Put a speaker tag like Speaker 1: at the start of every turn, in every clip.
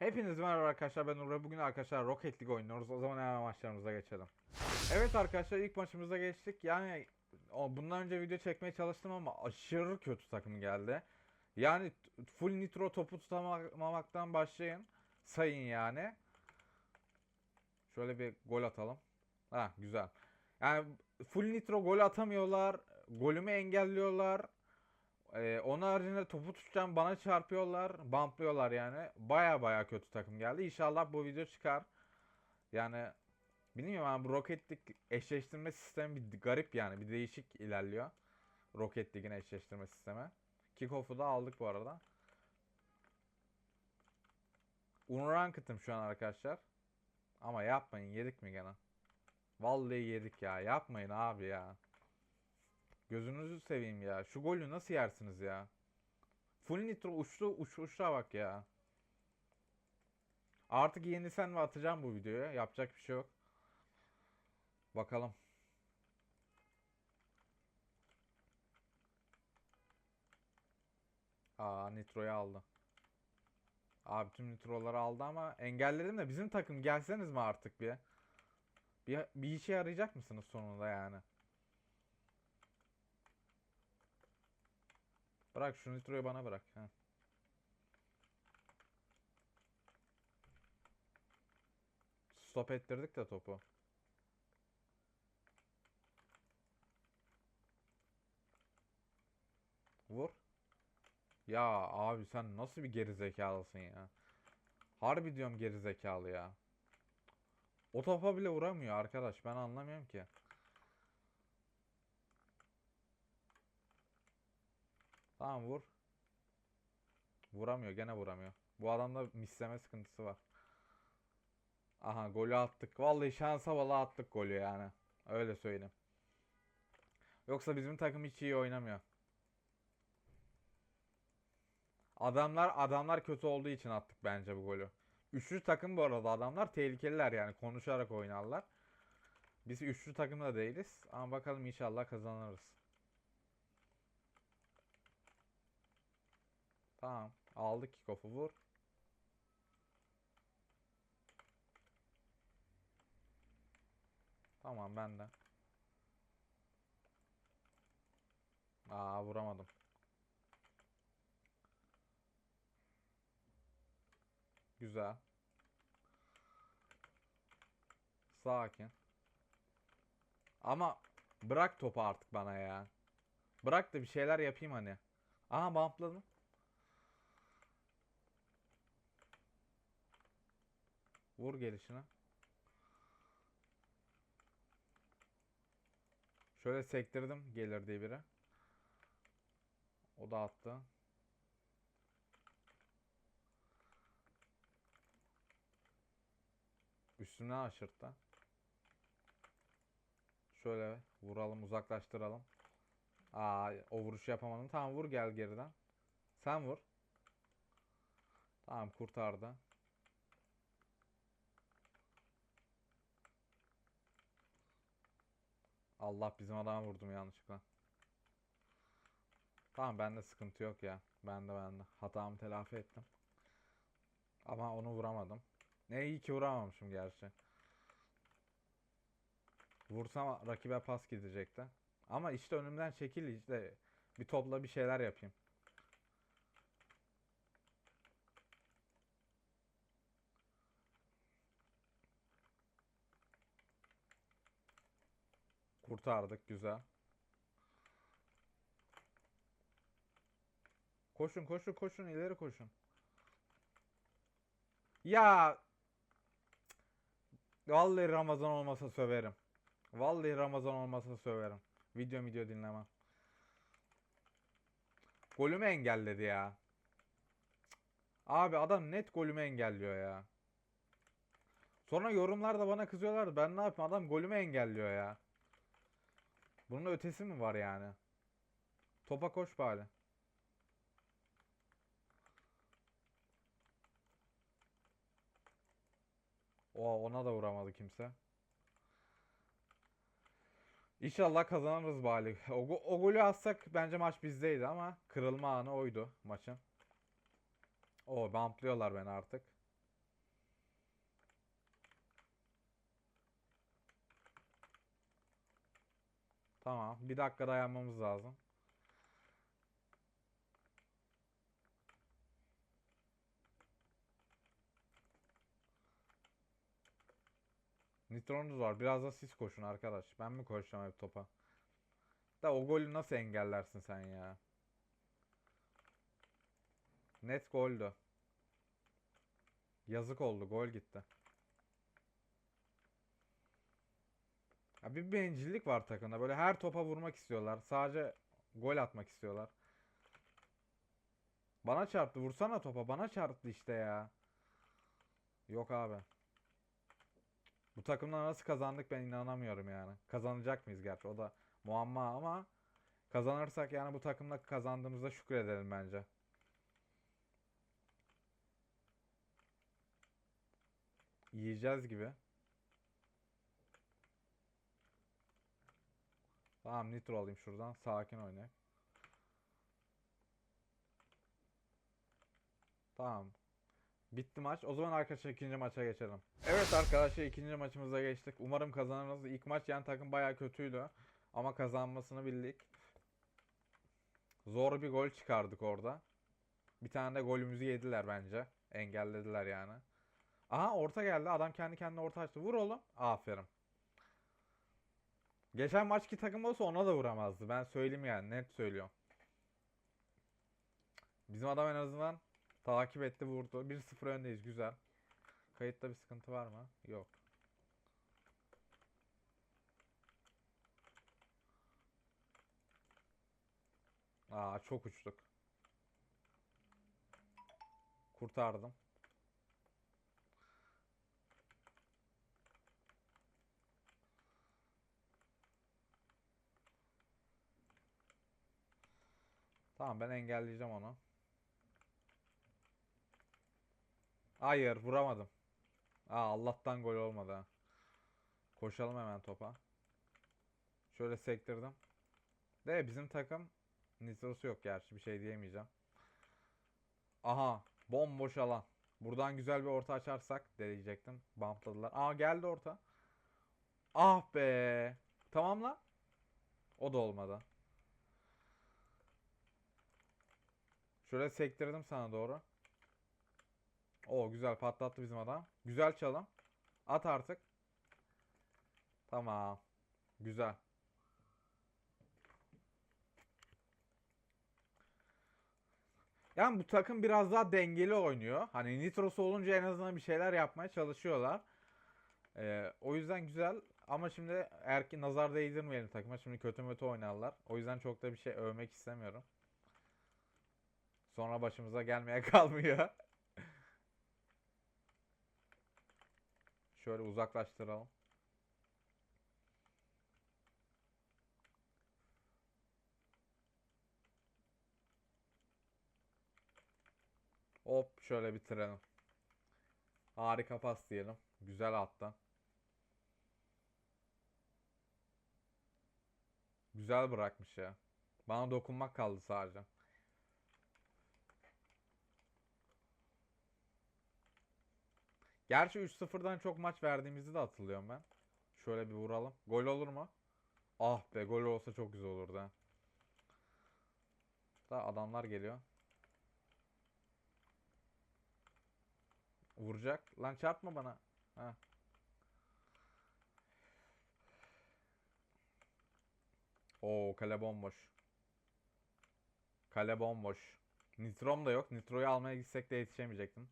Speaker 1: Hepinize merhaba arkadaşlar ben Uğur. Bugün arkadaşlar Rocket League oynuyoruz. O zaman hemen maçlarımıza geçelim. Evet arkadaşlar ilk maçımıza geçtik. Yani bundan önce video çekmeye çalıştım ama aşırı kötü takım geldi. Yani full nitro topu tutamamaktan başlayın. Sayın yani. Şöyle bir gol atalım. Ha güzel. Yani full nitro gol atamıyorlar. Golümü engelliyorlar. Ee, onun haricinde topu tutacağım bana çarpıyorlar. Bumplıyorlar yani. Baya baya kötü takım geldi. İnşallah bu video çıkar. Yani bilmiyorum ama bu Rocket League eşleştirme sistemi bir garip yani. Bir değişik ilerliyor. Rocket League'in eşleştirme sistemi. Kickoff'u da aldık bu arada. Unranked'ım şu an arkadaşlar. Ama yapmayın yedik mi gene? Vallahi yedik ya. Yapmayın abi ya. Gözünüzü seveyim ya. Şu golü nasıl yersiniz ya? Full nitro uçtu uç uçta bak ya. Artık yenilsen ve atacağım bu videoyu. Yapacak bir şey yok. Bakalım. Aa nitroyu aldı. Abi tüm nitroları aldı ama engelledim de bizim takım gelseniz mi artık bir? Bir, bir işe yarayacak mısınız sonunda yani? Bırak şu nitroyu bana bırak. Heh. Stop ettirdik de topu. Vur. Ya abi sen nasıl bir gerizekalısın ya? Harbi diyorum gerizekalı ya. O topa bile vuramıyor arkadaş. Ben anlamıyorum ki. Tamam vur. Vuramıyor. Gene vuramıyor. Bu adamda misleme sıkıntısı var. Aha golü attık. Vallahi şansa bala attık golü yani. Öyle söyleyeyim. Yoksa bizim takım hiç iyi oynamıyor. Adamlar adamlar kötü olduğu için attık bence bu golü. Üçlü takım bu arada adamlar tehlikeliler yani konuşarak oynarlar. Biz üçlü takım da değiliz ama bakalım inşallah kazanırız. Tamam. Aldık kickoff'u vur. Tamam ben de. Aa vuramadım. Güzel. Sakin. Ama bırak topu artık bana ya. Bırak da bir şeyler yapayım hani. Aha bumpladım. Vur gelişine. Şöyle sektirdim gelir diye biri. O da attı. Üstüne aşırttı. Şöyle vuralım uzaklaştıralım. Aa o vuruşu yapamadım. Tamam vur gel geriden. Sen vur. Tamam kurtardı. Allah bizim adama vurdum yanlışlıkla. Tamam bende sıkıntı yok ya. Bende bende. Hatamı telafi ettim. Ama onu vuramadım. Ne iyi ki vuramamışım gerçi. Vursam rakibe pas gidecekti. Ama işte önümden çekil işte bir topla bir şeyler yapayım. Kurtardık güzel. Koşun koşun koşun ileri koşun. Ya Vallahi Ramazan olmasa söverim. Vallahi Ramazan olmasa söverim. Video video dinlemem. Golümü engelledi ya. Abi adam net golümü engelliyor ya. Sonra yorumlarda bana kızıyorlar. Ben ne yapayım? Adam golümü engelliyor ya. Bunun ötesi mi var yani? Topa koş bari. O ona da vuramadı kimse. İnşallah kazanırız bari. O, o golü atsak bence maç bizdeydi ama kırılma anı oydu maçın. O bumplıyorlar beni artık. Tamam. Bir dakika dayanmamız lazım. Nitronuz var. Biraz da siz koşun arkadaş. Ben mi koşacağım hep topa? Da o golü nasıl engellersin sen ya? Net goldü. Yazık oldu. Gol gitti. Ya bir bencillik var takımda. Böyle her topa vurmak istiyorlar. Sadece gol atmak istiyorlar. Bana çarptı. Vursana topa. Bana çarptı işte ya. Yok abi. Bu takımla nasıl kazandık ben inanamıyorum yani. Kazanacak mıyız gerçi o da muamma ama kazanırsak yani bu takımla kazandığımızda şükredelim bence. Yiyeceğiz gibi. Tamam nitro alayım şuradan. Sakin oynayayım. Tamam. Bitti maç. O zaman arkadaşlar ikinci maça geçelim. Evet arkadaşlar ikinci maçımıza geçtik. Umarım kazanırız. İlk maç yani takım bayağı kötüydü. Ama kazanmasını bildik. Zor bir gol çıkardık orada. Bir tane de golümüzü yediler bence. Engellediler yani. Aha orta geldi. Adam kendi kendine orta açtı. Vur oğlum. Aferin. Geçen maçki takım olsa ona da vuramazdı. Ben söyleyeyim yani. Net söylüyorum. Bizim adam en azından takip etti vurdu. 1-0 öndeyiz. Güzel. Kayıtta bir sıkıntı var mı? Yok. Aa çok uçtuk. Kurtardım. Tamam ben engelleyeceğim onu. Hayır vuramadım. Aa Allah'tan gol olmadı ha. Koşalım hemen topa. Şöyle sektirdim. De bizim takım nitrosu yok gerçi bir şey diyemeyeceğim. Aha bomboş alan. Buradan güzel bir orta açarsak diyecektim. Bumpladılar. Aa geldi orta. Ah be. Tamam lan. O da olmadı. Şöyle sektirdim sana doğru. O güzel patlattı bizim adam. Güzel çalım. At artık. Tamam. Güzel. Yani bu takım biraz daha dengeli oynuyor. Hani nitrosu olunca en azından bir şeyler yapmaya çalışıyorlar. Ee, o yüzden güzel. Ama şimdi eğer ki nazar değdirmeyelim takıma. Şimdi kötü mötü oynarlar. O yüzden çok da bir şey övmek istemiyorum. Sonra başımıza gelmeye kalmıyor. Şöyle uzaklaştıralım. Hop şöyle bitirelim. Harika pas diyelim. Güzel attı. Güzel bırakmış ya. Bana dokunmak kaldı sadece. Gerçi 3-0'dan çok maç verdiğimizi de hatırlıyorum ben. Şöyle bir vuralım. Gol olur mu? Ah be gol olsa çok güzel olurdu. Da adamlar geliyor. Vuracak. Lan çarpma bana. Ha. Oo kale bomboş. Kale bomboş. Nitrom da yok. Nitro'yu almaya gitsek de yetişemeyecektim.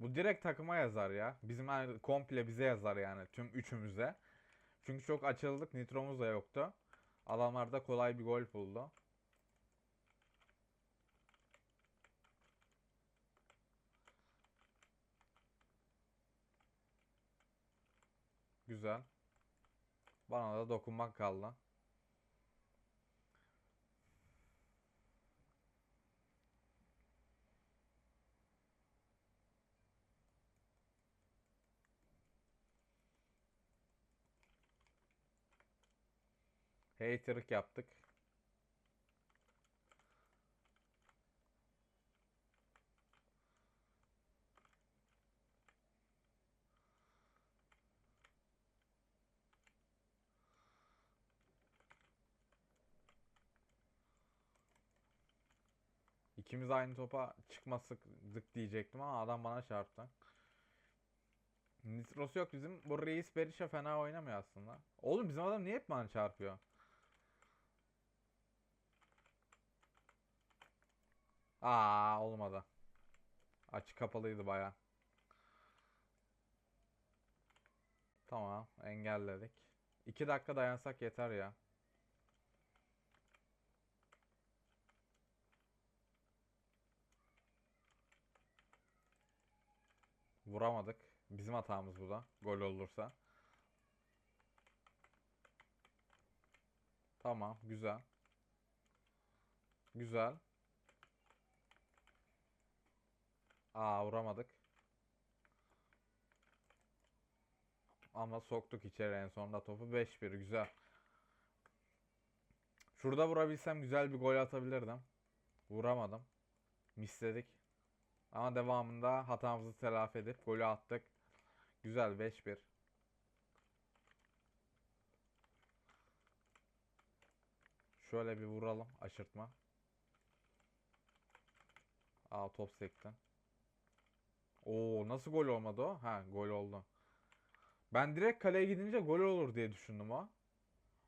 Speaker 1: Bu direkt takıma yazar ya. Bizim hani komple bize yazar yani tüm üçümüze. Çünkü çok açıldık. Nitromuz da yoktu. Adamlar da kolay bir gol buldu. Güzel. Bana da dokunmak kaldı. Hater'lık yaptık. İkimiz aynı topa çıkmasık diyecektim ama adam bana çarptı. Nitrosu yok bizim. Bu Reis Berisha fena oynamıyor aslında. Oğlum bizim adam niye hep bana çarpıyor? Aa olmadı. Açık kapalıydı baya. Tamam engelledik. 2 dakika dayansak yeter ya. Vuramadık. Bizim hatamız bu da. Gol olursa. Tamam, güzel. Güzel. Aa, vuramadık. Ama soktuk içeri en sonunda topu 5-1 güzel. Şurada vurabilsem güzel bir gol atabilirdim. Vuramadım. Misledik. Ama devamında hatamızı telafi edip golü attık. Güzel 5-1. Şöyle bir vuralım aşırtma. Aa top sekti. Oo nasıl gol olmadı o? Ha gol oldu. Ben direkt kaleye gidince gol olur diye düşündüm o.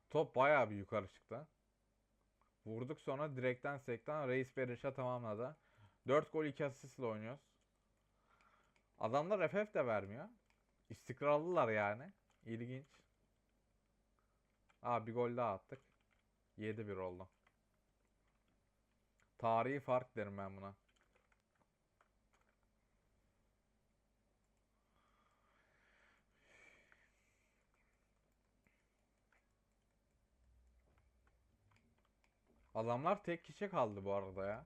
Speaker 1: Top bayağı bir yukarı çıktı. Vurduk sonra direkten sekten Reis Berisha tamamladı. 4 gol 2 asistle oynuyoruz. Adamlar FF de vermiyor. İstikrarlılar yani. İlginç. Aa bir gol daha attık. 7-1 oldu. Tarihi fark derim ben buna. Adamlar tek kişi kaldı bu arada ya.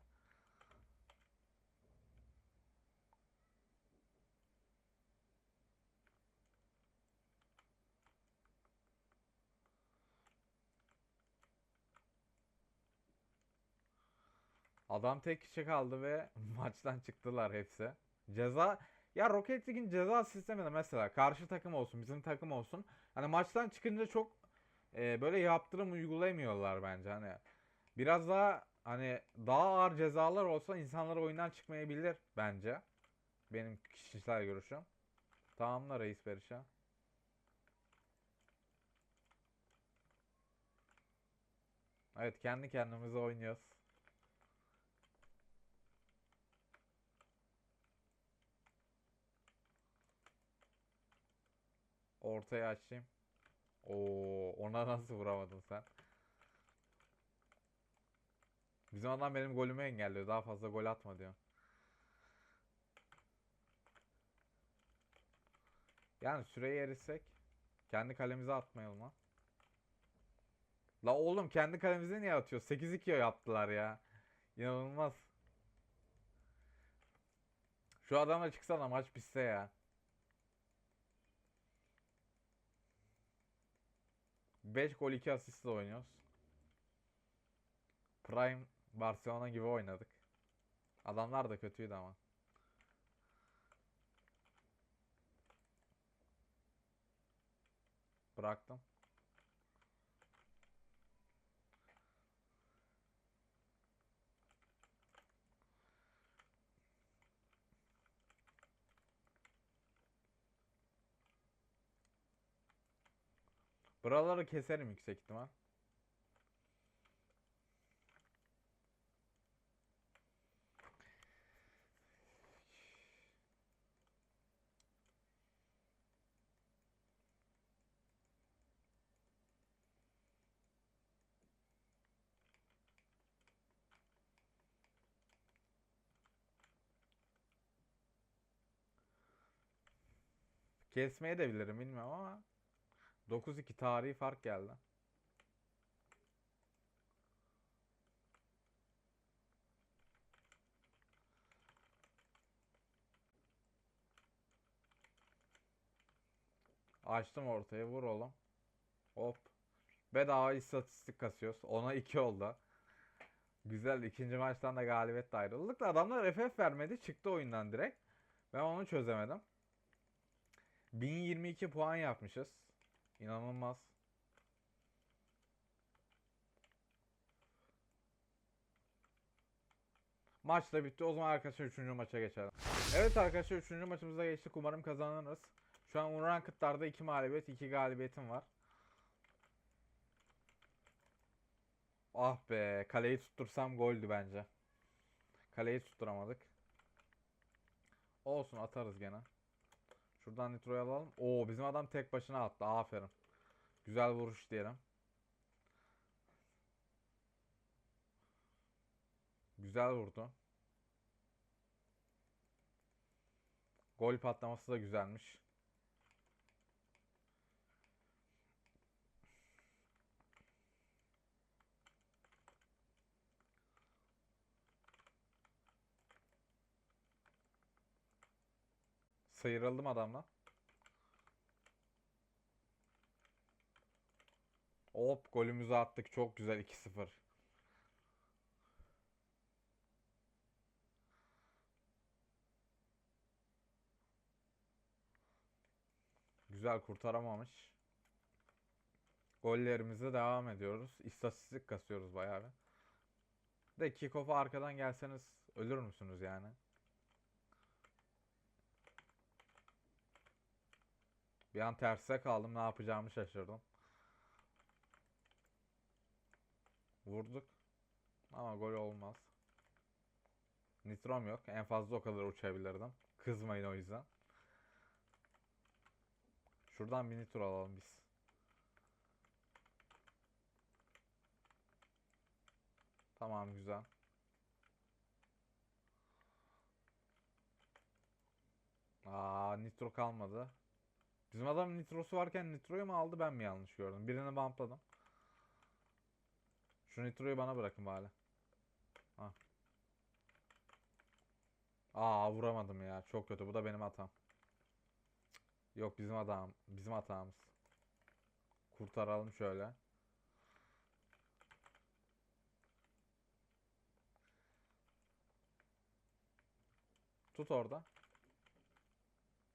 Speaker 1: Adam tek kişi kaldı ve maçtan çıktılar hepsi. Ceza ya Rocket League'in ceza sistemi de mesela karşı takım olsun, bizim takım olsun. Hani maçtan çıkınca çok e, böyle yaptırım uygulayamıyorlar bence hani. Biraz daha hani daha ağır cezalar olsa insanlar oyundan çıkmayabilir bence. Benim kişisel görüşüm. Tamamla reis Berisha. Evet kendi kendimize oynuyoruz. Ortaya açayım. Oo, ona nasıl vuramadın sen? Bizim adam benim golümü engelliyor. Daha fazla gol atma diyor. Yani süreyi erisek kendi kalemize atmayalım ha. La oğlum kendi kalemize niye atıyor? 8-2 yaptılar ya. İnanılmaz. Şu adamla çıksana maç bitse ya. 5 gol 2 asistle oynuyoruz. Prime Barcelona gibi oynadık. Adamlar da kötüydü ama. Bıraktım. Buraları keserim yüksek ihtimal. Kesmeye de bilirim bilmiyorum ama 9-2 tarihi fark geldi. Açtım ortaya vur oğlum. Hop. Bedava istatistik kasıyoruz. Ona 2 oldu. Güzel. ikinci maçtan da galibiyetle ayrıldık da adamlar FF vermedi. Çıktı oyundan direkt. Ben onu çözemedim. 1022 puan yapmışız. İnanılmaz. Maç da bitti. O zaman arkadaşlar 3. maça geçelim. Evet arkadaşlar 3. maçımıza geçtik. Umarım kazanırız. Şu an Unranked'larda 2 mağlubiyet 2 galibiyetim var. Ah be kaleyi tuttursam goldü bence. Kaleyi tutturamadık. Olsun atarız gene. Şuradan nitroyu alalım. Oo bizim adam tek başına attı. Aferin. Güzel vuruş diyelim. Güzel vurdu. Gol patlaması da güzelmiş. Sıyrıldım adamla. Hop golümüzü attık. Çok güzel 2-0. Güzel kurtaramamış. Gollerimize devam ediyoruz. İstatistik kasıyoruz bayağı bir. De kickoff'a arkadan gelseniz ölür müsünüz yani? Bir an terse kaldım. Ne yapacağımı şaşırdım. Vurduk. Ama gol olmaz. Nitrom yok. En fazla o kadar uçabilirdim. Kızmayın o yüzden. Şuradan bir nitro alalım biz. Tamam güzel. Aa nitro kalmadı. Bizim adam nitrosu varken nitroyu mu aldı ben mi yanlış gördüm? Birini bumpladım. Şu nitroyu bana bırakın bari. Ha. Aa vuramadım ya. Çok kötü. Bu da benim hatam. Yok bizim adam. Bizim hatamız. Kurtaralım şöyle. Tut orada.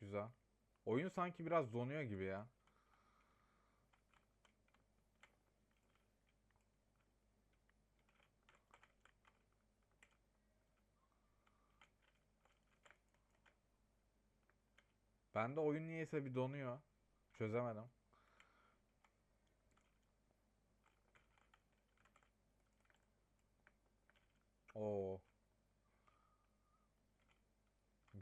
Speaker 1: Güzel. Oyun sanki biraz donuyor gibi ya. Bende oyun niyeyse bir donuyor. Çözemedim. Oo.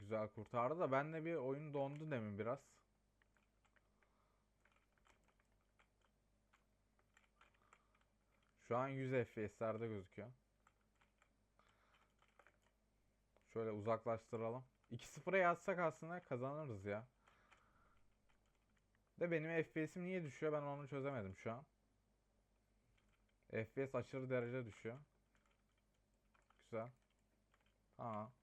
Speaker 1: Güzel kurtardı da bende bir oyun dondu demin biraz. Şu an 100 FPS'lerde gözüküyor. Şöyle uzaklaştıralım. 2-0'a yazsak aslında kazanırız ya. De benim FPS'im niye düşüyor ben onu çözemedim şu an. FPS aşırı derece düşüyor. Güzel. Tamam.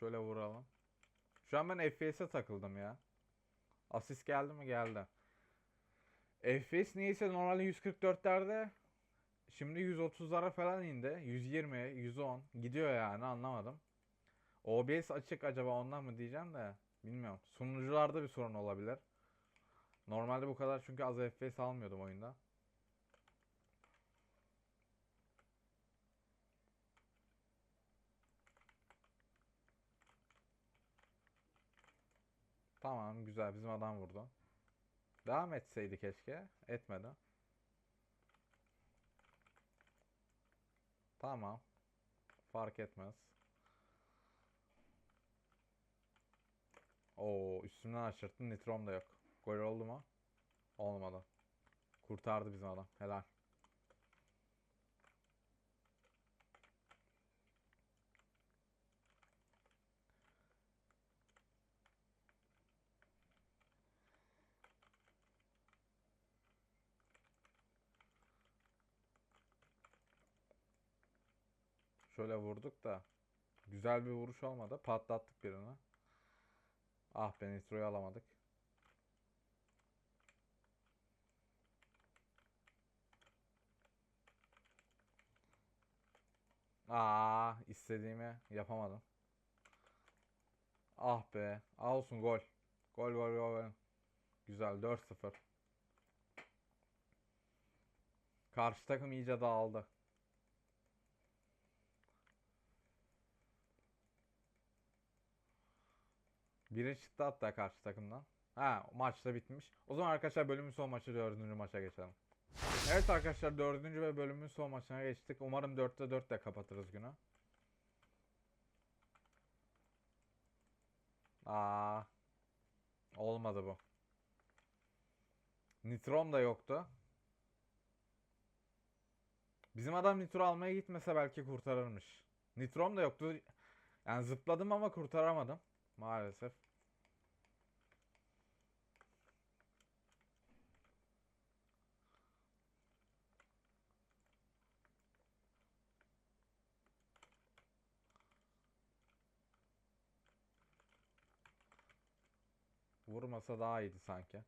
Speaker 1: Şöyle vuralım. Şu an ben FPS'e takıldım ya. Asist geldi mi? Geldi. FPS niyeyse normalde 144'lerde şimdi 130'lara falan indi. 120, 110 gidiyor yani anlamadım. OBS açık acaba ondan mı diyeceğim de bilmiyorum. Sunucularda bir sorun olabilir. Normalde bu kadar çünkü az FPS almıyordum oyunda. Tamam güzel bizim adam vurdu. Devam etseydi keşke. Etmedi. Tamam. Fark etmez. Oo üstümden aşırttın. Nitrom da yok. Gol oldu mu? Olmadı. Kurtardı bizim adam. Helal. Şöyle vurduk da güzel bir vuruş olmadı. Patlattık birini. Ah be nitroyu alamadık. Aa istediğimi yapamadım. Ah be. Aa, olsun gol. Gol gol gol. gol. Güzel 4-0. Karşı takım iyice dağıldı. Biri çıktı hatta karşı takımdan. Ha maç da bitmiş. O zaman arkadaşlar bölümün son maçı dördüncü maça geçelim. Evet arkadaşlar dördüncü ve bölümün son maçına geçtik. Umarım 4'te 4 de kapatırız günü. Aa, olmadı bu. Nitrom da yoktu. Bizim adam nitro almaya gitmese belki kurtarırmış. Nitrom da yoktu. Yani zıpladım ama kurtaramadım. Maalesef. Vurmasa daha iyiydi sanki.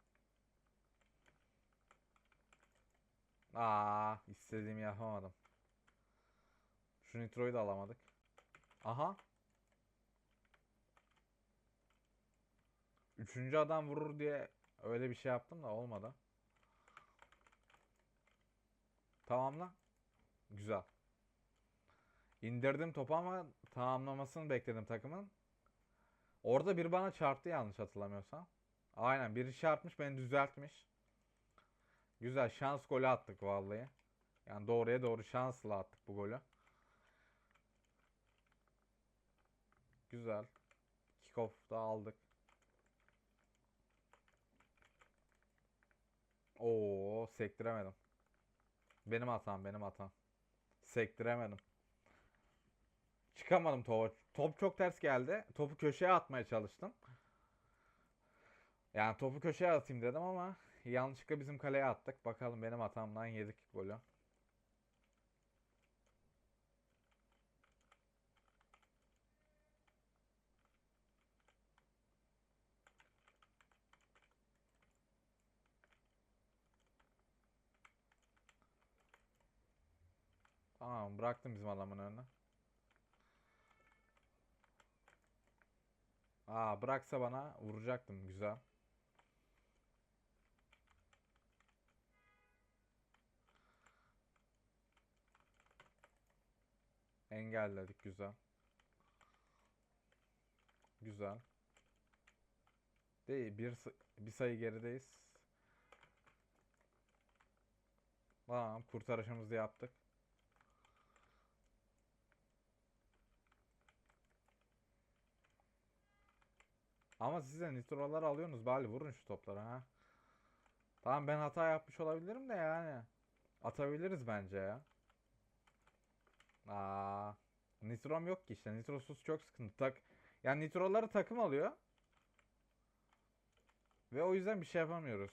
Speaker 1: Aa, istediğimi yapamadım. Şu nitroyu da alamadık. Aha. Üçüncü adam vurur diye öyle bir şey yaptım da olmadı. Tamamla. Güzel. İndirdim topu ama tamamlamasını bekledim takımın. Orada bir bana çarptı yanlış hatırlamıyorsam. Aynen biri çarpmış beni düzeltmiş. Güzel şans golü attık vallahi. Yani doğruya doğru şansla attık bu golü. Güzel. Kickoff da aldık. Oo, sektiremedim. Benim hatam, benim hatam. Sektiremedim. Çıkamadım topa. Top çok ters geldi. Topu köşeye atmaya çalıştım. Yani topu köşeye atayım dedim ama yanlışlıkla bizim kaleye attık. Bakalım benim hatamdan yedik golü. Tamam bıraktım bizim adamın önüne. Aa bıraksa bana vuracaktım güzel. Engelledik güzel. Güzel. Değil bir, bir sayı gerideyiz. Tamam kurtarışımızı yaptık. Ama siz de nitrolar alıyorsunuz bari vurun şu topları ha. Tamam ben hata yapmış olabilirim de yani. Atabiliriz bence ya. Aa, nitrom yok ki işte. Nitrosuz çok sıkıntı. Tak yani nitroları takım alıyor. Ve o yüzden bir şey yapamıyoruz.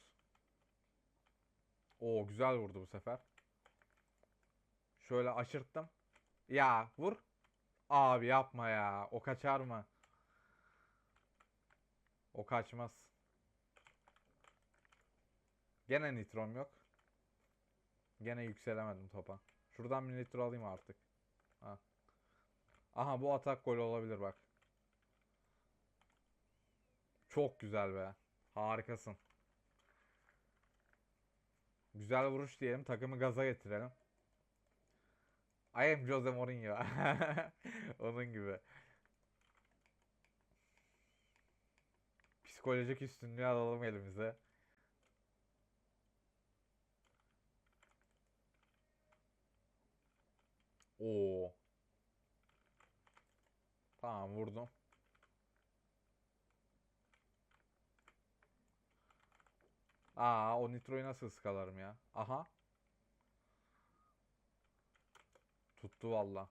Speaker 1: Oo güzel vurdu bu sefer. Şöyle aşırttım. Ya vur. Abi yapma ya. O kaçar mı? O kaçmaz. Gene nitrom yok. Gene yükselemedim topa. Şuradan bir nitro alayım artık. Ha. Aha bu atak golü olabilir bak. Çok güzel be. Harikasın. Güzel vuruş diyelim. Takımı gaza getirelim. I am Jose Mourinho. Onun gibi. Psikolojik üstünlüğü alalım elimize. Oo. Tamam vurdum. Aa o nitroyu nasıl ıskalarım ya? Aha. Tuttu valla.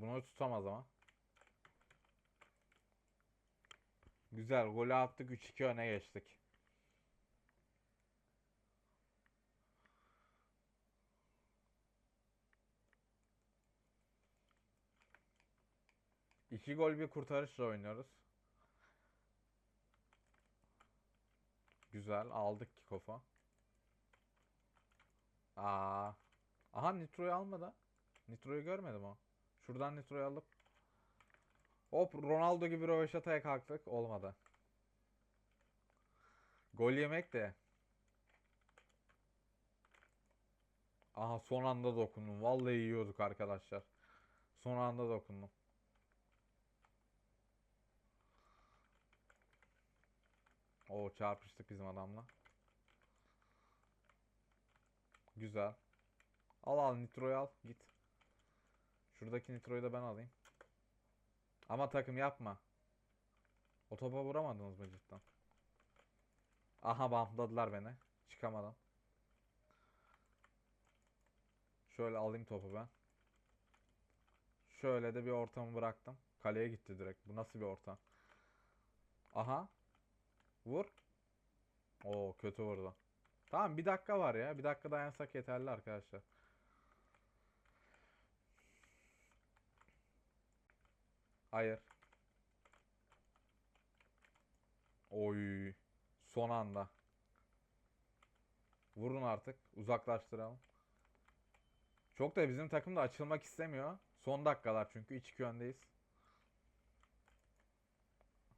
Speaker 1: Bunu tutamaz ama. Güzel golü attık 3-2 öne geçtik. İki gol bir kurtarışla oynuyoruz. Güzel aldık kickoff'a. Aa. Aha Nitro'yu almadı. Nitro'yu görmedim o. Şuradan Nitro'yu alıp Hop Ronaldo gibi röveşataya kalktık. Olmadı. Gol yemek de. Aha son anda dokundum. Vallahi yiyorduk arkadaşlar. Son anda dokundum. Oo çarpıştık bizim adamla. Güzel. Al al nitroyu al git. Şuradaki nitroyu da ben alayım. Ama takım yapma. O topa vuramadınız mı cidden? Aha bampladılar beni. Çıkamadım. Şöyle alayım topu ben. Şöyle de bir ortamı bıraktım. Kaleye gitti direkt. Bu nasıl bir ortam? Aha. Vur. Oo kötü vurdu. Tamam bir dakika var ya. Bir dakika dayansak yeterli arkadaşlar. Hayır. Oy. Son anda. Vurun artık. Uzaklaştıralım. Çok da bizim takım da açılmak istemiyor. Son dakikalar çünkü 3-2 öndeyiz.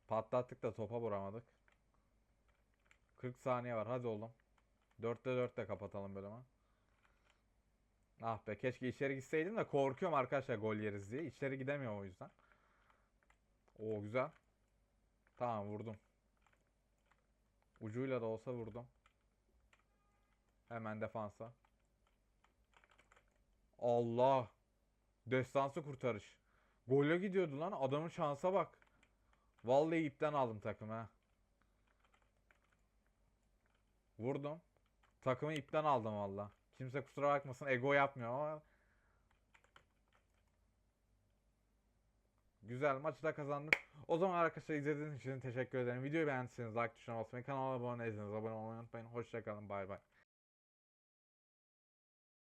Speaker 1: Patlattık da topa vuramadık. 40 saniye var. Hadi oğlum. 4'te 4 de kapatalım bölümü. Ah be keşke içeri gitseydim de korkuyorum arkadaşlar gol yeriz diye. İçeri gidemiyorum o yüzden. Oo güzel. Tamam vurdum. Ucuyla da olsa vurdum. Hemen defansa. Allah. Destansı kurtarış. Gole gidiyordu lan. Adamın şansa bak. Vallahi ipten aldım takımı ha. Vurdum. Takımı ipten aldım valla. Kimse kusura bakmasın ego yapmıyor ama. Güzel maçı da kazandık. O zaman arkadaşlar izlediğiniz için teşekkür ederim. Videoyu beğendiyseniz like tuşuna basmayı, kanala abone değilseniz abone olmayı unutmayın. Hoşçakalın bay bay.